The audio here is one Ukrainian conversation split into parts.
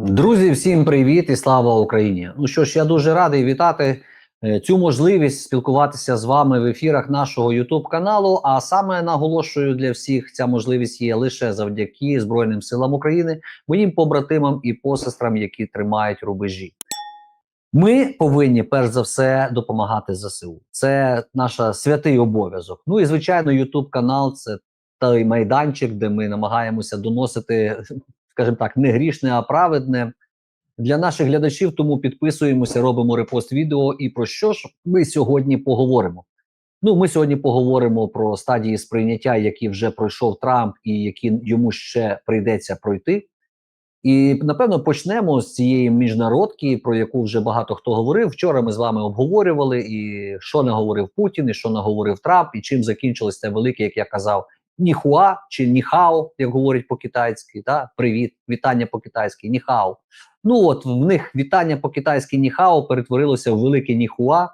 Друзі, всім привіт і слава Україні! Ну що ж, я дуже радий вітати е, цю можливість спілкуватися з вами в ефірах нашого youtube каналу. А саме наголошую для всіх, ця можливість є лише завдяки Збройним силам України, моїм побратимам і посестрам, які тримають рубежі. Ми повинні перш за все допомагати ЗСУ. Це наш святий обов'язок. Ну і звичайно, youtube канал це той майданчик, де ми намагаємося доносити скажімо так, не грішне, а праведне для наших глядачів. Тому підписуємося, робимо репост відео. І про що ж ми сьогодні поговоримо? Ну, ми сьогодні поговоримо про стадії сприйняття, які вже пройшов Трамп, і які йому ще прийдеться пройти. І напевно почнемо з цієї міжнародки, про яку вже багато хто говорив. Вчора ми з вами обговорювали, і що не говорив Путін, і що не говорив Трамп, і чим закінчилось це велике, як я казав, ніхуа чи ніхао, як говорять по-китайськи, та привіт, вітання по-китайськи, ніхао. Ну от в них вітання по-китайськи ніхао перетворилося в велике ніхуа е,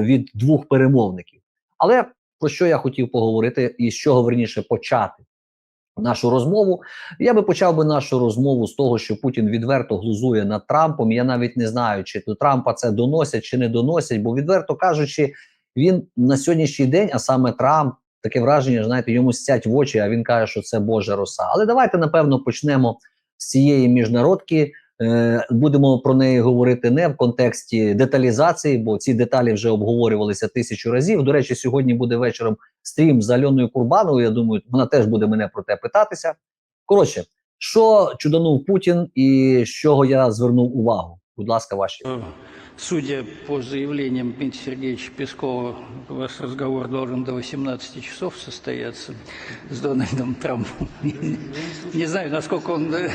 від двох перемовників. Але про що я хотів поговорити, і з чого верніше почати нашу розмову? Я би почав би нашу розмову з того, що Путін відверто глузує над Трампом. Я навіть не знаю, чи до Трампа це доносять чи не доносять, бо відверто кажучи, він на сьогоднішній день, а саме Трамп таке враження, знаєте, йому стять в очі, а він каже, що це Божа роса. Але давайте напевно почнемо з цієї міжнародки. Е, будемо про неї говорити не в контексті деталізації, бо ці деталі вже обговорювалися тисячу разів. До речі, сьогодні буде вечором стрім з Альоною Курбановою. Я думаю, вона теж буде мене про те питатися. Коротше, що чуданув Путін і з чого я звернув увагу? Будь ласка, ваші. Судя по заявлениям Дмитрия Сергеевича Пескова, ваш разговор должен до 18 часов состояться с Дональдом Трампом. Не знаю, насколько он... э,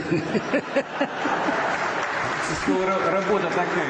Работа такая.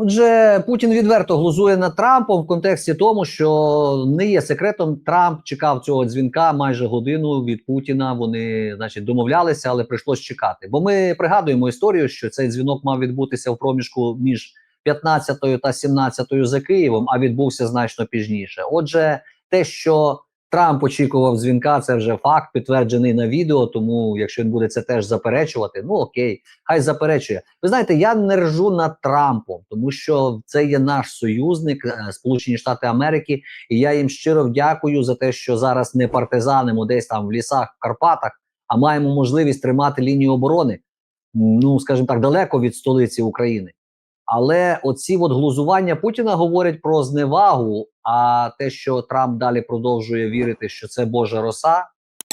Отже, Путін відверто глузує над Трампом в контексті тому, що не є секретом. Трамп чекав цього дзвінка майже годину від Путіна. Вони, значить, домовлялися, але прийшлось чекати. Бо ми пригадуємо історію, що цей дзвінок мав відбутися в проміжку між 15 та 17 за Києвом, а відбувся значно пізніше. Отже, те, що Трамп очікував дзвінка, це вже факт, підтверджений на відео. Тому, якщо він буде це теж заперечувати, ну окей, хай заперечує. Ви знаєте, я не ржу над Трампом, тому що це є наш союзник, е, Сполучені Штати Америки, і я їм щиро дякую за те, що зараз не партизанимо десь там в лісах, в Карпатах, а маємо можливість тримати лінію оборони. Ну скажімо так, далеко від столиці України. Але оці от глузування Путіна говорять про зневагу. А те, що Трамп далі продовжує вірити, що це Божа роса,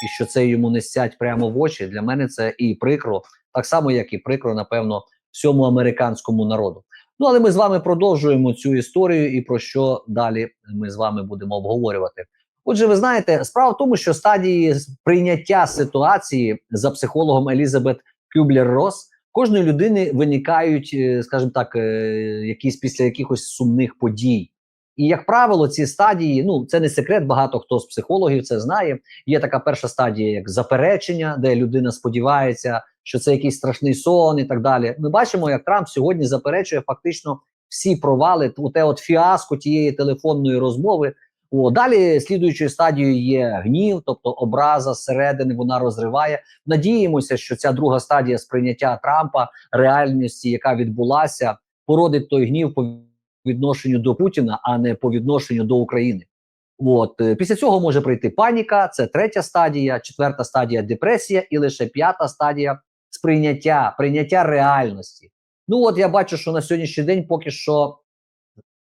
і що це йому не сять прямо в очі, для мене це і прикро, так само як і прикро, напевно, всьому американському народу. Ну але ми з вами продовжуємо цю історію, і про що далі ми з вами будемо обговорювати. Отже, ви знаєте, справа в тому, що стадії прийняття ситуації за психологом Елізабет Кюблер-Рос кожної людини виникають, е, скажімо так, е, якісь після якихось сумних подій. І як правило, ці стадії, ну це не секрет, багато хто з психологів це знає. Є така перша стадія, як заперечення, де людина сподівається, що це якийсь страшний сон і так далі. Ми бачимо, як Трамп сьогодні заперечує фактично всі провали, те от фіаско тієї телефонної розмови. О, далі слідуючою стадією є гнів, тобто образа зсередини вона розриває. Надіємося, що ця друга стадія сприйняття Трампа реальності, яка відбулася, породить той гнів по відношенню до Путіна, а не по відношенню до України. От е, після цього може прийти паніка. Це третя стадія, четверта стадія депресія, і лише п'ята стадія сприйняття, прийняття реальності. Ну от я бачу, що на сьогоднішній день поки що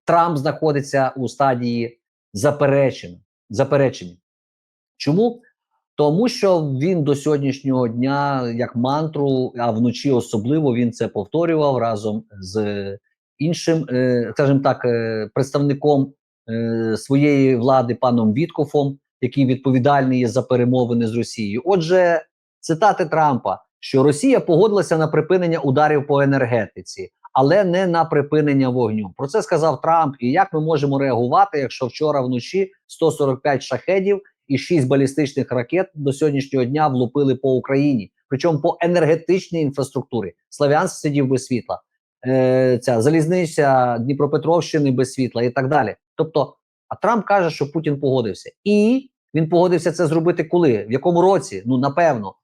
Трамп знаходиться у стадії заперечення. заперечення. Чому? Тому що він до сьогоднішнього дня, як мантру, а вночі особливо він це повторював разом з іншим, е, скажімо так, е, представником е, своєї влади паном Віткофом, який відповідальний є за перемовини з Росією. Отже, цитати Трампа, що Росія погодилася на припинення ударів по енергетиці, але не на припинення вогню. Про це сказав Трамп. І як ми можемо реагувати, якщо вчора вночі 145 шахедів і 6 балістичних ракет до сьогоднішнього дня влупили по Україні, причому по енергетичній інфраструктурі. Славянськ сидів без світла, е, ця залізниця Дніпропетровщини без світла і так далі. Тобто, а Трамп каже, що Путін погодився, і він погодився це зробити коли? В якому році? Ну напевно,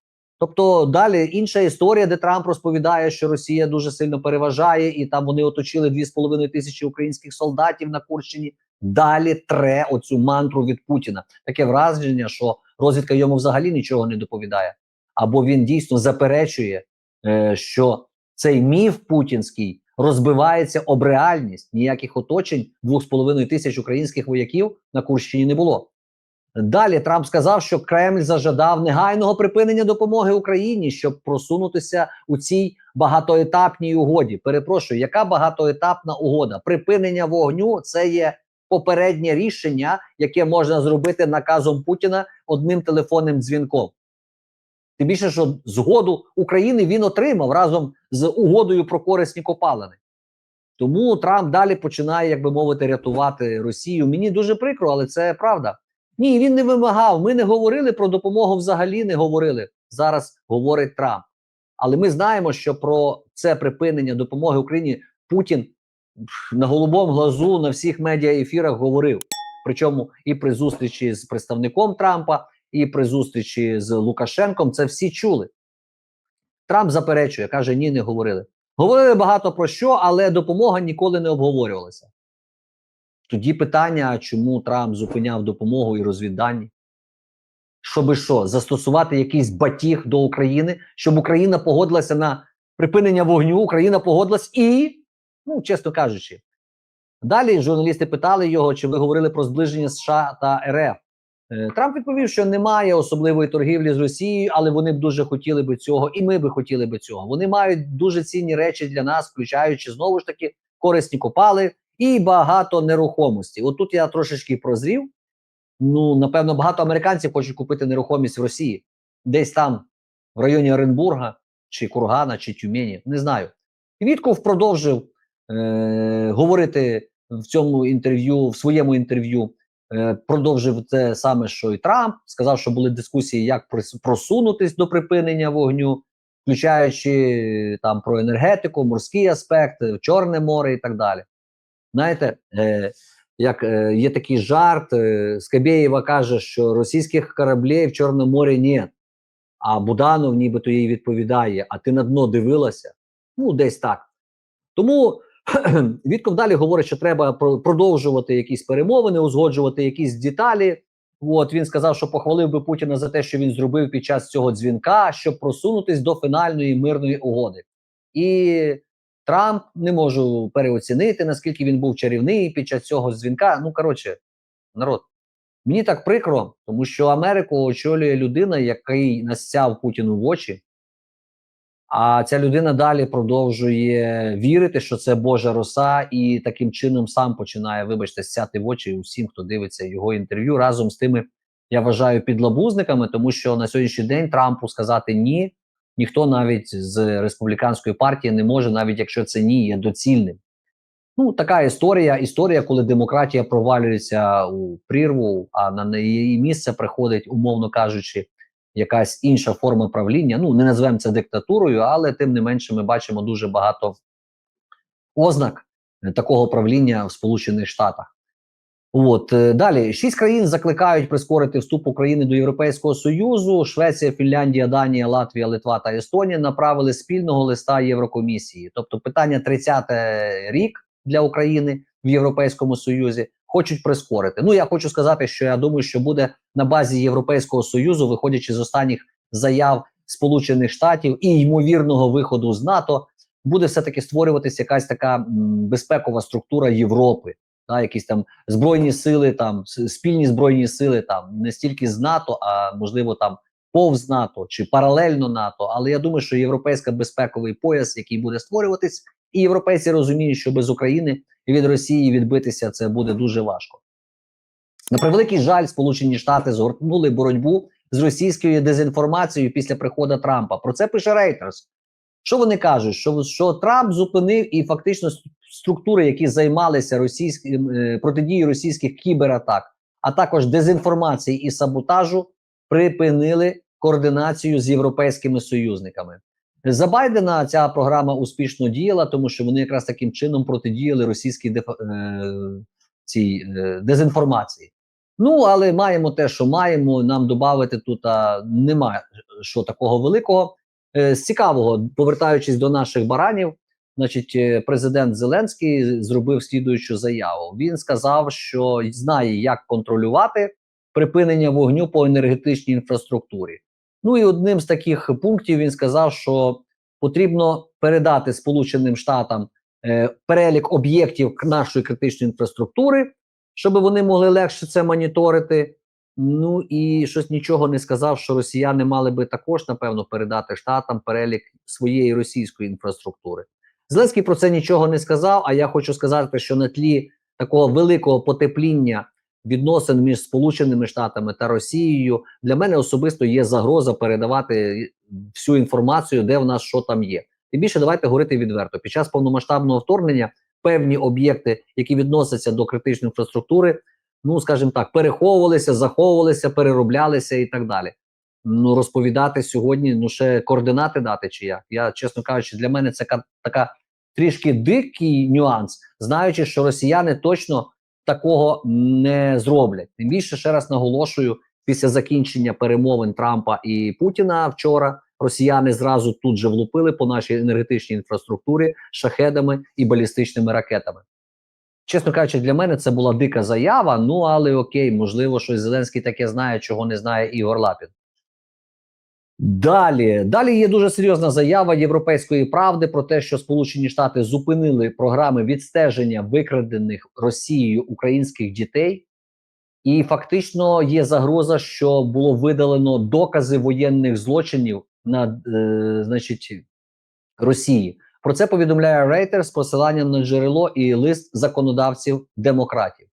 Тобто далі інша історія, де Трамп розповідає, що Росія дуже сильно переважає, і там вони оточили 2,5 тисячі українських солдатів на Курщині. Далі тре оцю мантру від Путіна. Таке враження, що розвідка йому взагалі нічого не доповідає, або він дійсно заперечує, е, що цей міф путінський розбивається об реальність. Ніяких оточень 2,5 тисяч українських вояків на Курщині не було. Далі Трамп сказав, що Кремль зажадав негайного припинення допомоги Україні, щоб просунутися у цій багатоетапній угоді. Перепрошую, яка багатоетапна угода? Припинення вогню це є попереднє рішення, яке можна зробити наказом Путіна одним телефонним дзвінком. Тим більше, що згоду України він отримав разом з угодою про корисні копалини. Тому Трамп далі починає, як би мовити, рятувати Росію. Мені дуже прикро, але це правда. Ні, він не вимагав. Ми не говорили про допомогу взагалі не говорили. Зараз говорить Трамп. Але ми знаємо, що про це припинення допомоги Україні Путін на голубому глазу на всіх медіаефірах говорив. Причому і при зустрічі з представником Трампа, і при зустрічі з Лукашенком це всі чули. Трамп заперечує, каже: ні, не говорили. Говорили багато про що, але допомога ніколи не обговорювалася. Тоді питання, чому Трамп зупиняв допомогу і розвіддані? Щоби що, застосувати якийсь батіг до України, щоб Україна погодилася на припинення вогню, Україна погодилась і, ну, чесно кажучи, далі журналісти питали його, чи ви говорили про зближення США та РФ. Е, Трамп відповів, що немає особливої торгівлі з Росією, але вони б дуже хотіли би цього, і ми би хотіли би цього. Вони мають дуже цінні речі для нас, включаючи знову ж таки корисні копали і багато нерухомості. От тут я трошечки прозрів. Ну, напевно, багато американців хочуть купити нерухомість в Росії, десь там, в районі Оренбурга, чи Кургана, чи Тюмені. Не знаю. Вітков продовжив е- говорити в цьому інтерв'ю, в своєму інтерв'ю. Е, продовжив те саме, що і Трамп. Сказав, що були дискусії, як просунутись до припинення вогню, включаючи там про енергетику, морський аспект, Чорне море і так далі. Знаєте, е, як е, є такий жарт, е, Скабєєва каже, що російських кораблів в Чорному морі нет. А Буданов нібито їй відповідає: а ти на дно дивилася? Ну, десь так. Тому Вітков далі говорить, що треба про- продовжувати якісь перемовини, узгоджувати якісь деталі. От він сказав, що похвалив би Путіна за те, що він зробив під час цього дзвінка, щоб просунутись до фінальної мирної угоди. І Трамп не можу переоцінити, наскільки він був чарівний під час цього дзвінка. Ну коротше, народ, мені так прикро, тому що Америку очолює людина, який насяв Путіну в очі. А ця людина далі продовжує вірити, що це Божа роса, і таким чином сам починає, вибачте, сяти в очі усім, хто дивиться його інтерв'ю разом з тими, я вважаю, підлабузниками, тому що на сьогоднішній день Трампу сказати ні, ніхто навіть з республіканської партії не може, навіть якщо це ні є доцільним. Ну, така історія. Історія, коли демократія провалюється у прірву, а на її місце приходить, умовно кажучи, якась інша форма правління. Ну, не називаємо це диктатурою, але тим не менше ми бачимо дуже багато ознак такого правління в Сполучених Штатах. От е, далі шість країн закликають прискорити вступ України до Європейського Союзу. Швеція, Фінляндія, Данія, Латвія, Литва та Естонія направили спільного листа Єврокомісії. Тобто, питання 30 рік для України в Європейському Союзі хочуть прискорити. Ну я хочу сказати, що я думаю, що буде на базі Європейського Союзу, виходячи з останніх заяв Сполучених Штатів і ймовірного виходу з НАТО, буде все таки створюватися якась така безпекова структура Європи. Та, якісь там збройні сили, там спільні збройні сили, там не стільки з НАТО, а можливо там повз НАТО чи паралельно НАТО. Але я думаю, що європейська безпековий пояс, який буде створюватись, і європейці розуміють, що без України і від Росії відбитися це буде дуже важко. На превеликий жаль, Сполучені Штати згорнули боротьбу з російською дезінформацією після приходу Трампа. Про це пише Reuters. Що вони кажуть? Що, що Трамп зупинив і фактично структури, які займалися російським е, протидією російських кібератак, а також дезінформації і саботажу, припинили координацію з європейськими союзниками. За Байдена ця програма успішно діяла, тому що вони якраз таким чином протидіяли російській дефа- е, цій е, дезінформації. Ну, але маємо те, що маємо. Нам додати тут а, немає що такого великого. З цікавого, повертаючись до наших баранів, значить, е, президент Зеленський зробив слідуючу заяву. Він сказав, що знає, як контролювати припинення вогню по енергетичній інфраструктурі. Ну і одним з таких пунктів він сказав, що потрібно передати Сполученим Штатам е, перелік об'єктів нашої критичної інфраструктури, щоб вони могли легше це моніторити. Ну і щось нічого не сказав, що росіяни мали би також, напевно, передати штатам перелік своєї російської інфраструктури. Зеленський про це нічого не сказав. А я хочу сказати, що на тлі такого великого потепління відносин між Сполученими Штатами та Росією для мене особисто є загроза передавати всю інформацію, де в нас що там є. Тим більше давайте говорити відверто. Під час повномасштабного вторгнення певні об'єкти, які відносяться до критичної інфраструктури, ну скажімо так, переховувалися, заховувалися, перероблялися і так далі. Ну розповідати сьогодні, ну ще координати дати чи як. Я чесно кажучи, для мене це така трішки дикий нюанс, знаючи, що росіяни точно такого не зроблять. Тим більше ще раз наголошую, після закінчення перемовин Трампа і Путіна вчора росіяни зразу тут же влупили по нашій енергетичній інфраструктурі шахедами і балістичними ракетами. Чесно кажучи, для мене це була дика заява. Ну але окей, можливо, щось Зеленський таке знає, чого не знає Ігор Лапін. Далі, далі є дуже серйозна заява Європейської правди про те, що Сполучені Штати зупинили програми відстеження викрадених Росією українських дітей, і фактично є загроза, що було видалено докази воєнних злочинів на е, значить Росії. Про це повідомляє Рейтер з посиланням на джерело і лист законодавців демократів.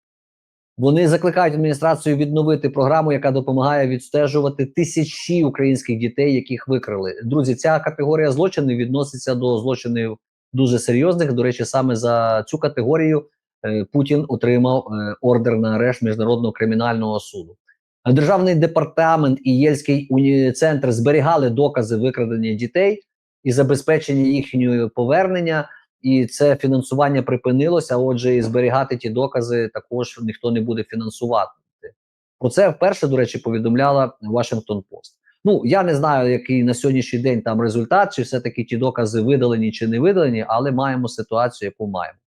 Вони закликають адміністрацію відновити програму, яка допомагає відстежувати тисячі українських дітей, яких викрали. Друзі, ця категорія злочинів відноситься до злочинів дуже серйозних. До речі, саме за цю категорію е, Путін отримав е, ордер на арешт міжнародного кримінального суду. Державний департамент і Єльський уні... центр зберігали докази викрадення дітей і забезпечення їхнього повернення. І це фінансування припинилося. Отже, і зберігати ті докази також ніхто не буде фінансувати. Про це вперше, до речі, повідомляла Washington Post. Ну я не знаю, який на сьогоднішній день там результат, чи все-таки ті докази видалені чи не видалені, але маємо ситуацію, яку маємо.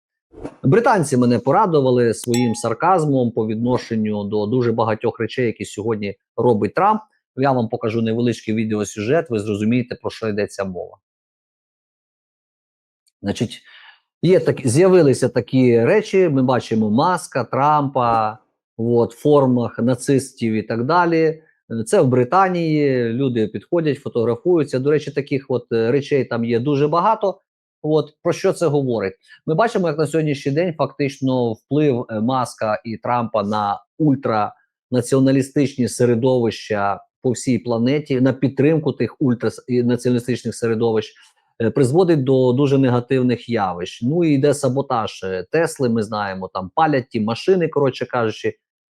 Британці мене порадували своїм сарказмом по відношенню до дуже багатьох речей, які сьогодні робить Трамп. Я вам покажу невеличкий відеосюжет, ви зрозумієте, про що йдеться мова. Значить, є так, з'явилися такі речі. Ми бачимо маска Трампа, от, формах нацистів і так далі. Це в Британії. Люди підходять, фотографуються. До речі, таких от речей там є дуже багато. От про що це говорить? Ми бачимо, як на сьогоднішній день фактично вплив е, маска і Трампа на ультранаціоналістичні середовища по всій планеті, на підтримку тих ультранаціоналістичних середовищ призводить до дуже негативних явищ. Ну і йде саботаж е, Тесли. Ми знаємо, там палять ті машини, коротше кажучи.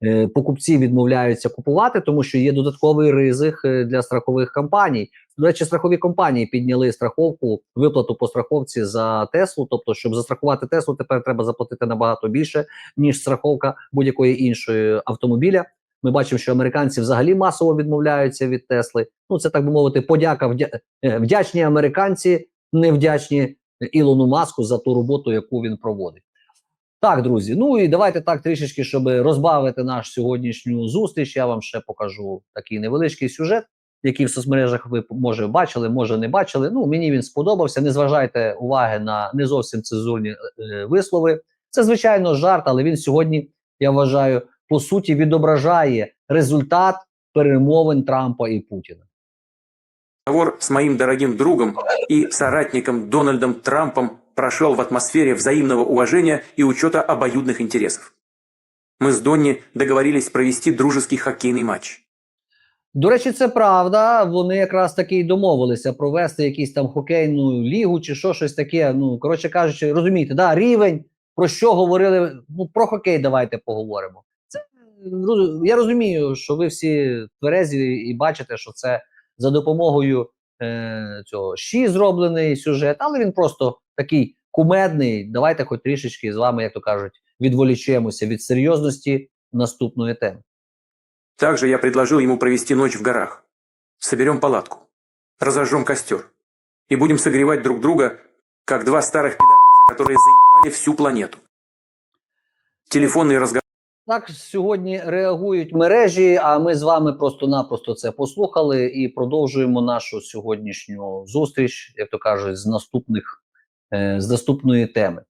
Е, Покупці відмовляються купувати, тому що є додатковий ризик е, для страхових компаній. До речі, страхові компанії підняли страховку, виплату по страховці за Теслу. Тобто, щоб застрахувати Теслу, тепер треба заплатити набагато більше ніж страховка будь-якої іншої автомобіля. Ми бачимо, що американці взагалі масово відмовляються від Тесли. Ну це так би мовити, подяка вдя... е, вдячні американці, невдячні Ілону Маску за ту роботу, яку він проводить. Так, друзі. Ну і давайте так трішечки, щоб розбавити наш сьогоднішню зустріч. Я вам ще покажу такий невеличкий сюжет, який в соцмережах ви може бачили, може не бачили. Ну мені він сподобався. Не зважайте уваги на не зовсім цензурні е, вислови. Це звичайно жарт, але він сьогодні, я вважаю, по суті відображає результат перемовин Трампа і Путіна. Разговор с моим дорогим другом и соратником Дональдом Трампом прошел в атмосфере взаимного уважения и учета обоюдных интересов. Мы с Донни договорились провести дружеский хоккейный матч. До речі, це правда. Вони якраз таки й домовилися провести якісь там хокейну лігу чи що, щось таке. Ну коротше кажучи, розумієте, да, рівень про що говорили. Ну про хокей давайте поговоримо. Це ну, я розумію, що ви всі тверезі і бачите, що це за допомогою е, цього щі зроблений сюжет, але він просто такий кумедний. Давайте, хоч трішечки з вами, як то кажуть, відволічемося від серйозності наступної теми. Также я предложил ему провести ночь в горах. Соберем палатку, разожжем костер и будем согревать друг друга, как два старых пидораса, которые заебали всю планету. Телефонные разговоры так сьогодні реагують мережі, а ми з вами просто-напросто це послухали і продовжуємо нашу сьогоднішню зустріч, як то кажуть, з наступних е, з наступної теми.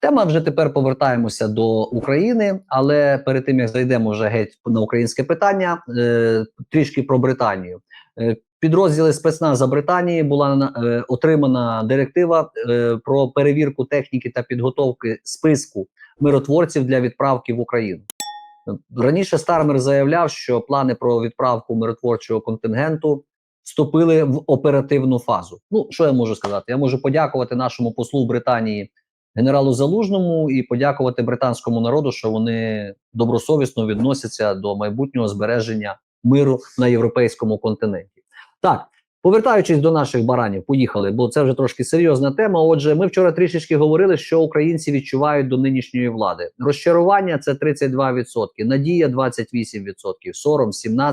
Тема вже тепер повертаємося до України, але перед тим як зайдемо вже геть на українське питання, е, трішки про Британію. Е, Підрозділи спецназа Британії була е, отримана директива е, про перевірку техніки та підготовки списку миротворців для відправки в Україну. Раніше Стармер заявляв, що плани про відправку миротворчого контингенту вступили в оперативну фазу. Ну, що я можу сказати? Я можу подякувати нашому послу Британії генералу Залужному і подякувати британському народу, що вони добросовісно відносяться до майбутнього збереження миру на європейському континенті. Так, повертаючись до наших баранів, поїхали, бо це вже трошки серйозна тема. Отже, ми вчора трішечки говорили, що українці відчувають до нинішньої влади. Розчарування це 32%, надія 28%, сором 17%,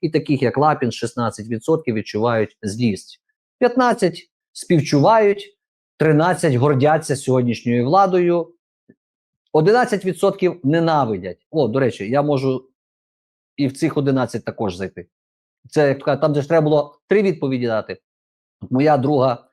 і таких як Лапін 16% відчувають злість. 15% співчувають, 13% гордяться сьогоднішньою владою, 11% ненавидять. О, до речі, я можу і в цих 11 також зайти. Це як кажуть, там, де ж треба було три відповіді дати. Моя друга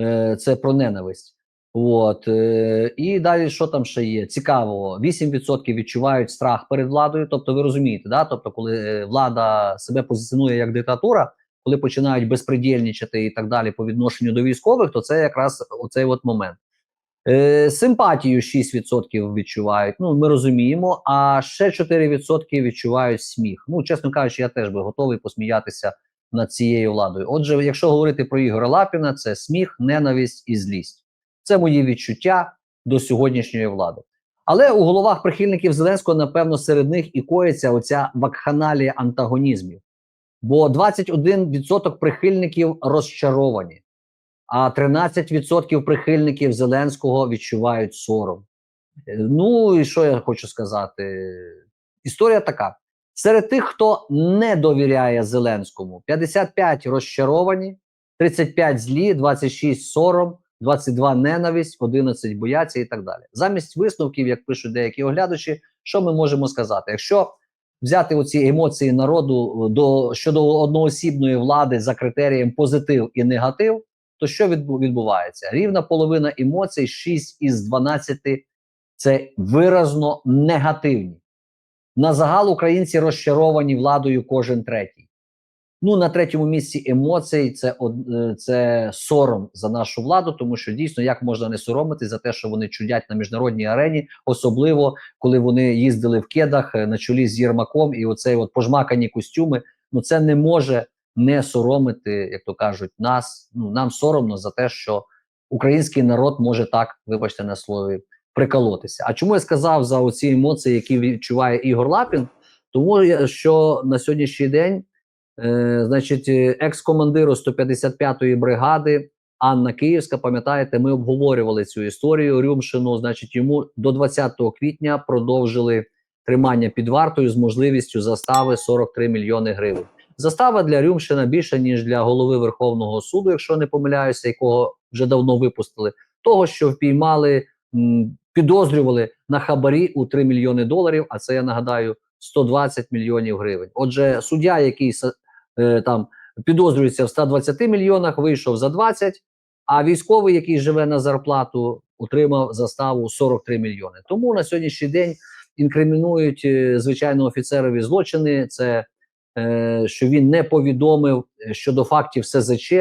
е, це про ненависть. От, е, і далі, що там ще є? Цікаво, 8% відчувають страх перед владою. Тобто, ви розумієте, да? тобто, коли е, влада себе позиціонує як диктатура, коли починають безпредельничати і так далі по відношенню до військових, то це якраз оцей от момент. Е, симпатію 6% відчувають. Ну, ми розуміємо, а ще 4% відчувають сміх. Ну, чесно кажучи, я теж би готовий посміятися над цією владою. Отже, якщо говорити про Ігоря Лапіна, це сміх, ненависть і злість. Це мої відчуття до сьогоднішньої влади. Але у головах прихильників Зеленського, напевно, серед них і коїться оця вакханалія антагонізмів. Бо 21% прихильників розчаровані, а 13% прихильників Зеленського відчувають сором. Ну і що я хочу сказати? Історія така: серед тих, хто не довіряє Зеленському, 55 розчаровані, 35 злі, 26 сором, 22 ненависть, 11 бояться і так далі. Замість висновків, як пишуть деякі оглядачі, що ми можемо сказати? Якщо взяти оці емоції народу до щодо одноосібної влади за критерієм позитив і негатив, то що відбу- відбувається? Рівна половина емоцій, 6 із 12 це виразно негативні. На загал українці розчаровані владою кожен третій. Ну, на третьому місці емоцій це, е, це сором за нашу владу, тому що дійсно як можна не соромитись за те, що вони чудять на міжнародній арені, особливо коли вони їздили в кедах е, на чолі з Єрмаком, і оцей от пожмакані костюми. Ну це не може не соромити, як то кажуть, нас. Ну нам соромно за те, що український народ може так, вибачте на слові, приколотися. А чому я сказав за оці емоції, які відчуває Ігор Лапін? Тому що на сьогоднішній день, е, значить, екс-командиру 155-ї бригади Анна Київська, пам'ятаєте, ми обговорювали цю історію Рюмшину. Значить, йому до 20 квітня продовжили тримання під вартою з можливістю застави 43 мільйони гривень. Застава для Рюмшина більша ніж для голови Верховного суду, якщо не помиляюся, якого вже давно випустили. Того, що впіймали, підозрювали на хабарі у 3 мільйони доларів. А це я нагадаю 120 мільйонів гривень. Отже, суддя, який е, там підозрюється в 120 мільйонах, вийшов за 20, а військовий, який живе на зарплату, отримав заставу 43 мільйони. Тому на сьогоднішній день інкримінують е, звичайно офіцерові злочини. Це що він не повідомив е, щодо фактів СЗЧ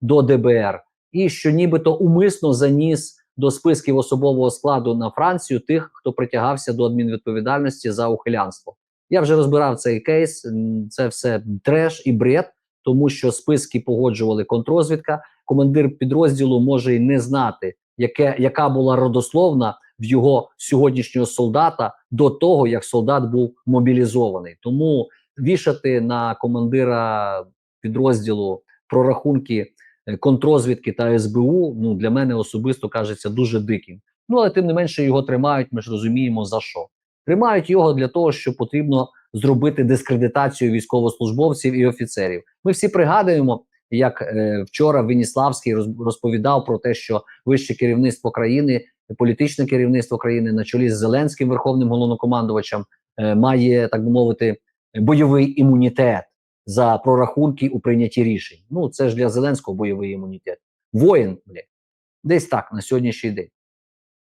до ДБР, і що нібито умисно заніс до списків особового складу на Францію тих, хто притягався до адмінвідповідальності за ухилянство. Я вже розбирав цей кейс. Це все треш і бред, тому що списки погоджували контрозвідка. Командир підрозділу може й не знати, яке, яка була родословна в його сьогоднішнього солдата до того, як солдат був мобілізований. Тому вішати на командира підрозділу прорахунки е, контрозвідки та СБУ ну для мене особисто кажеться дуже диким. Ну але тим не менше його тримають. Ми ж розуміємо за що. Тримають його для того, що потрібно зробити дискредитацію військовослужбовців і офіцерів. Ми всі пригадуємо, як е, вчора Веніславський роз- розповідав про те, що вище керівництво країни, політичне керівництво країни на чолі з Зеленським верховним головнокомандувачем е, має так би мовити бойовий імунітет за прорахунки у прийнятті рішень. Ну це ж для Зеленського бойовий імунітет. Воїн, блядь. десь так на сьогоднішній день.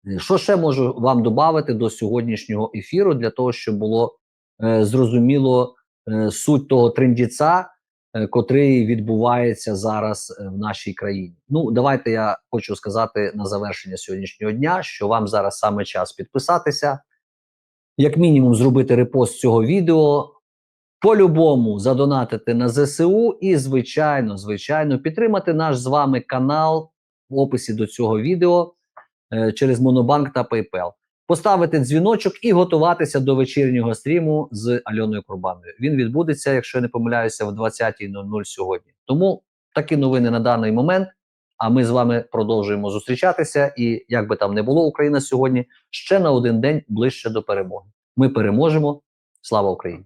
Е, Що ще можу вам додати до сьогоднішнього ефіру для того, щоб було е, зрозуміло е, суть того трендіца, е, котрий відбувається зараз е, в нашій країні. Ну, давайте я хочу сказати на завершення сьогоднішнього дня, що вам зараз саме час підписатися, як мінімум, зробити репост цього відео. По-любому задонатити на ЗСУ і, звичайно, звичайно, підтримати наш з вами канал в описі до цього відео е, через Монобанк та PayPal. Поставити дзвіночок і готуватися до вечірнього стріму з Альоною Курбаною. Він відбудеться, якщо я не помиляюся, в 20.00 сьогодні. Тому такі новини на даний момент. А ми з вами продовжуємо зустрічатися. І як би там не було Україна сьогодні, ще на один день ближче до перемоги. Ми переможемо. Слава Україні!